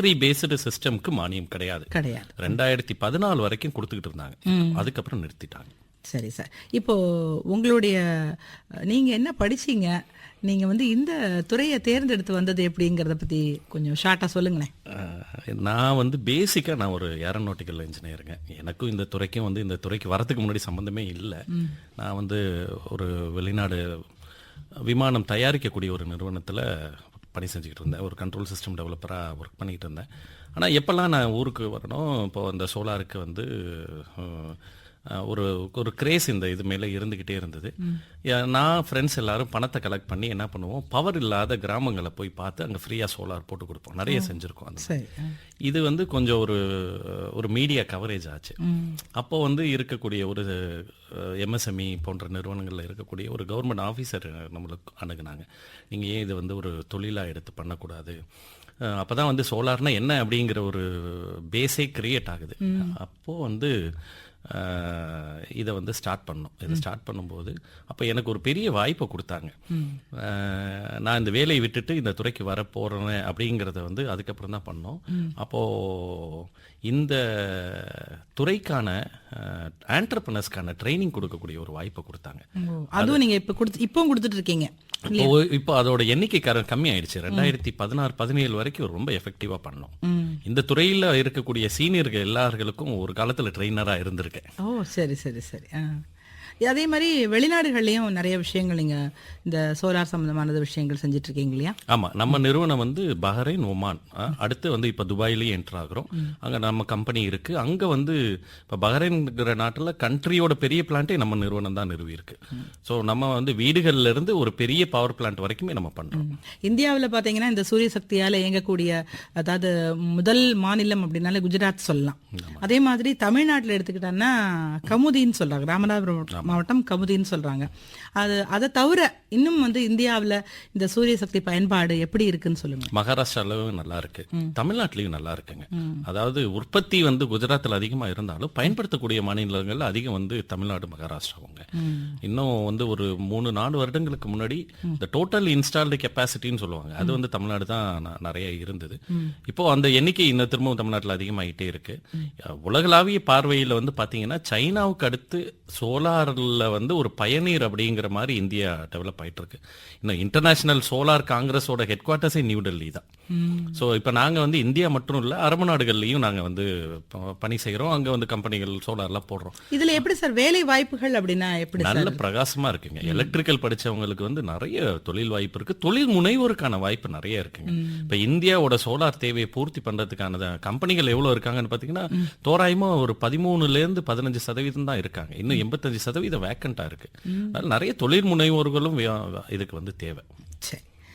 Battery based சிஸ்டம்க்கு மானியம் கிடையாது. கிடையாது. ரெண்டாயிரத்தி பதினாலு வரைக்கும் கொடுத்துக்கிட்டு இருந்தாங்க. அதுக்கப்புறம் நிறுத்திட்டாங்க. சரி சார். இப்போ உங்களுடைய அஹ், நீங்க என்ன படிச்சீங்க? நீங்க வந்து இந்த துறையை தேர்ந்தெடுத்து வந்தது எப்படிங்கிறத பத்தி கொஞ்சம் ஷார்ட்டா சொல்லுங்களேன். நான் வந்து பேசிக்காக நான் ஒரு ஏரோநாட்டிக்கல் இன்ஜினியருங்க எனக்கும் இந்த துறைக்கும் வந்து இந்த துறைக்கு வரதுக்கு முன்னாடி சம்மந்தமே இல்லை. நான் வந்து ஒரு வெளிநாடு விமானம் தயாரிக்கக்கூடிய ஒரு நிறுவனத்தில் பணி செஞ்சுக்கிட்டு இருந்தேன். ஒரு கண்ட்ரோல் சிஸ்டம் டெவலப்பராக ஒர்க் பண்ணிக்கிட்டு இருந்தேன். ஆனால் எப்போல்லாம் நான் ஊருக்கு வரணும் இப்போது அந்த சோலாருக்கு வந்து ஒரு ஒரு கிரேஸ் இந்த இது மேலே இருந்துக்கிட்டே இருந்தது. நான் ஃப்ரெண்ட்ஸ் எல்லாரும் பணத்தை கலெக்ட் பண்ணி என்ன பண்ணுவோம்? பவர் இல்லாத கிராமங்களை போய் பார்த்து அங்கே ஃப்ரீயாக சோலார் போட்டு கொடுப்போம். நிறைய செஞ்சுருக்கோம் அந்த. இது வந்து கொஞ்சம் ஒரு ஒரு மீடியா கவரேஜ் ஆச்சு. அப்போ வந்து இருக்கக்கூடிய ஒரு எம்எஸ்எம்இ போன்ற நிறுவனங்களில் இருக்கக்கூடிய ஒரு கவர்மெண்ட் ஆஃபீஸர் நம்மளுக்கு அணுகுனாங்க. நீங்கள் ஏன் இதை வந்து ஒரு தொழிலாக எடுத்து பண்ணக்கூடாது? அப்போ தான் வந்து சோலார்னா என்ன அப்படிங்கிற ஒரு பேஸே கிரியேட் ஆகுது. அப்போது வந்து இதை வந்து ஸ்டார்ட் பண்ணோம் இதை ஸ்டார்ட் பண்ணும்போது அப்போ எனக்கு ஒரு பெரிய வாய்ப்பை கொடுத்தாங்க. நான் இந்த வேலையை விட்டுட்டு இந்த துறைக்கு வர போகிறேன் அப்படிங்கிறத வந்து அதுக்கப்புறம் தான் பண்ணோம். அப்போது இந்த துறைக்கான ஆண்டர்பனர்ஸ்க்கான ட்ரைனிங் கொடுக்கக்கூடிய ஒரு வாய்ப்பை கொடுத்தாங்க. அதுவும் நீங்க இப்ப கொடுத்து இப்பவும் கொடுத்துட்டு இருக்கீங்க. இப்போ அதோட எண்ணிக்கை கம்மி ஆயிடுச்சு ரெண்டாயிரத்தி பதினாறு பதினேழு வரைக்கும் ரொம்ப எஃபெக்டிவா பண்ணோம். இந்த துறையில இருக்கக்கூடிய சீனியர்கள் எல்லார்களுக்கும் ஒரு காலத்துல ட்ரெயினராக இருந்திருக்கேன். ஓ சரி சரி சரி. ஆ. அதே மாதிரி வெளிநாடுகள்லயும் நிறைய விஷயங்கள் நீங்க இந்த சோலார் சம்பந்தமான விஷயங்கள் செஞ்சுட்டு இருக்கீங்க இல்லையா? ஆமா நம்ம நிறுவனம் வந்து பஹ்ரைன் ஒமான். அடுத்து வந்து இப்ப துபாயிலேயே என்டர் ஆகுறோம். அங்க நம்ம கம்பெனி இருக்கு. அங்க வந்து இப்ப பஹ்ரைன்ங்கிற நாட்டுல கண்ட்ரியோட பெரிய பிளான்ட்டே நம்ம நிறுவனம் தான் நிறுவி இருக்கு ஸோ நம்ம வந்து வீடுகள்ல இருந்து ஒரு பெரிய பவர் பிளான்ட் வரைக்குமே நம்ம பண்றோம். இந்தியாவில் பார்த்தீங்கன்னா இந்த சூரிய சக்தியால இயங்கக்கூடிய அதாவது முதல் மாநிலம் அப்படின்னாலே குஜராத் சொல்லலாம். அதே மாதிரி தமிழ்நாட்டில் எடுத்துக்கிட்டோம்னா கமுதின்னு சொல்றாங்க ராமநாதபுரம். மாவட்டம் கமுதின்னு சொல்றாங்க. அது அதை தவிர இன்னும் வந்து இந்தியாவில் இந்த சூரிய சக்தி பயன்பாடு எப்படி இருக்குன்னு சொல்லுங்க. மகாராஷ்டிராலும் நல்லா இருக்கு. தமிழ்நாட்டிலையும் நல்லா இருக்குங்க. அதாவது உற்பத்தி வந்து குஜராத்தில் அதிகமா இருந்தாலும் பயன்படுத்தக்கூடிய மாநிலங்கள் அதிகம் வந்து தமிழ்நாடு மகாராஷ்டிராவுங்க. இன்னும் வந்து ஒரு மூணு நாலு வருடங்களுக்கு முன்னாடி இந்த டோட்டல் இன்ஸ்டால்டு கெப்பாசிட்டின்னு சொல்லுவாங்க. அது வந்து தமிழ்நாடு தான் நிறைய இருந்தது. இப்போ அந்த எண்ணிக்கை இன்னும் திரும்பவும் தமிழ்நாட்டில் அதிகமாயிட்டே இருக்கு. உலகளாவிய பார்வையில் வந்து பாத்தீங்கன்னா சைனாவுக்கு அடுத்து சோலார்ல வந்து ஒரு பயனீர் அப்படிங்கிற மாதிரி இந்தியா டெவலப் ஆயிட்டு இருக்கு இன்னும் இன்டர்நேஷனல் சோலார் காங்கிரஸோட ஹெட் குவார்ட்டர்ஸே நியூ டெல்லி தான். ஸோ இப்போ நாங்கள் வந்து இந்தியா மட்டும் இல்லை அரபு நாடுகள்லையும் நாங்கள் வந்து பணி செய்கிறோம் அங்கே வந்து கம்பெனிகள் சோலார்லாம் போடுறோம். இதுல எப்படி சார் வேலை வாய்ப்புகள் அப்படின்னா எப்படி நல்ல பிரகாசமா இருக்குங்க. எலக்ட்ரிக்கல் படிச்சவங்களுக்கு வந்து நிறைய தொழில் வாய்ப்பு இருக்கு. தொழில் முனைவோருக்கான வாய்ப்பு நிறைய இருக்குங்க. இப்ப இந்தியாவோட சோலார் தேவையை பூர்த்தி பண்றதுக்கான த- கம்பெனிகள் எவ்வளவு இருக்காங்கன்னு பாத்தீங்கன்னா தோராயமா ஒரு பதிமூணுல இருந்து பதினஞ்சு சதவீதம் தான் இருக்காங்க. இன்னும் எண்பத்தஞ்சு சதவீதம் வேக்கண்டா இருக்கு. அதனால நிறைய தொழில் முனைவோர்களும் இதுக்கு வந்து தேவை. சரி.